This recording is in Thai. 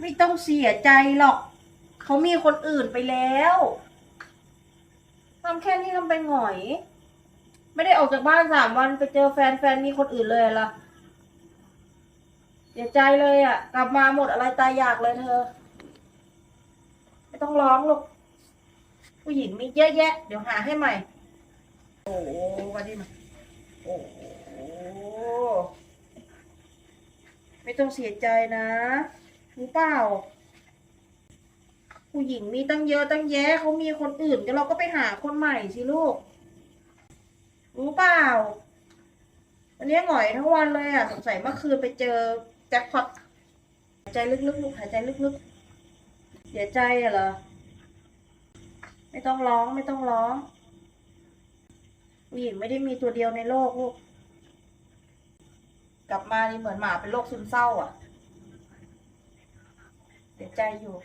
ไม่ต้องเสียใจหรอก เขามีคนอื่นไปแล้วทำแค่นี้ทำไปหงอย ไม่ได้ออกจากบ้านสามวันไปเจอแฟนแฟนมีคนอื่นเลยเหรอเสียใจเลยอะ กลับมาหมดอะไรตายอยากเลยเธอ ไม่ต้องร้องหรอกผู้หญิงมีเยอะแยะ เดี๋ยวหาให้ใหม่ โอ้โหมาดิมาโอ้ไม่ต้องเสียใจนะ รู้เปล่า ผู้หญิงมีตั้งเยอะตั้งแยะเขามีคนอื่นก็เราก็ไปหาคนใหม่สิลูก รู้เปล่า วันนี้หงอยทั้งวันเลยอะ สงสัยเมื่อคืนไปเจอแจ็คพอตหายใจลึกๆลูกหายใจลึกๆเสียใจอะเหรอ ไม่ต้องร้องไม่ต้องร้อง ผู้หญิงไม่ได้มีตัวเดียวในโลกลูก กลับมานี่เหมือนหมาเป็นโรคซึมเศร้าอะ สียใจอยู่